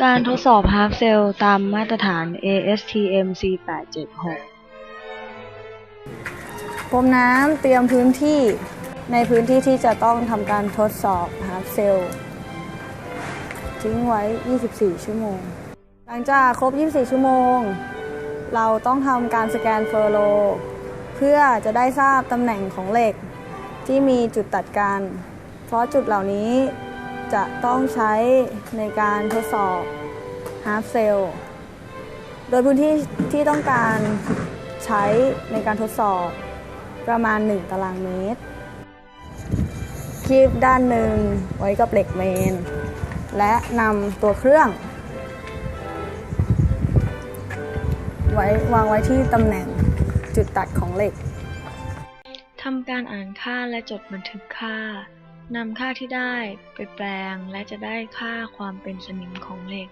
การทดสอบ Half Cell ตามมาตรฐาน ASTM C876 พรมน้ำเตรียมพื้นที่ในพื้นที่ที่จะต้องทำการทดสอบฮาร์ดเซลทิ้งไว้ 24 ชั่วโมง หลังจากครบ 24 ชั่วโมง เราต้องทำการสแกนเฟอร์โล เพื่อจะได้ทราบตำแหน่งของเหล็กที่มีจุดตัดกัน เพราะจุดเหล่านี้ จะต้องใช้ในการทดสอบฮาร์ดเซลโดยพื้นที่ที่ต้องการใช้ในการทดสอบประมาณ 1 ตารางเมตร คีบด้านหนึ่งไว้กับเหล็กเมน และนำตัวเครื่อง ไว้วางไว้ที่ตำแหน่งจุดตัดของเหล็กทำการอ่านค่าและจดบันทึกค่า นำค่าที่ได้ไปแปลงและจะได้ค่าความเป็นสนิมของเหล็ก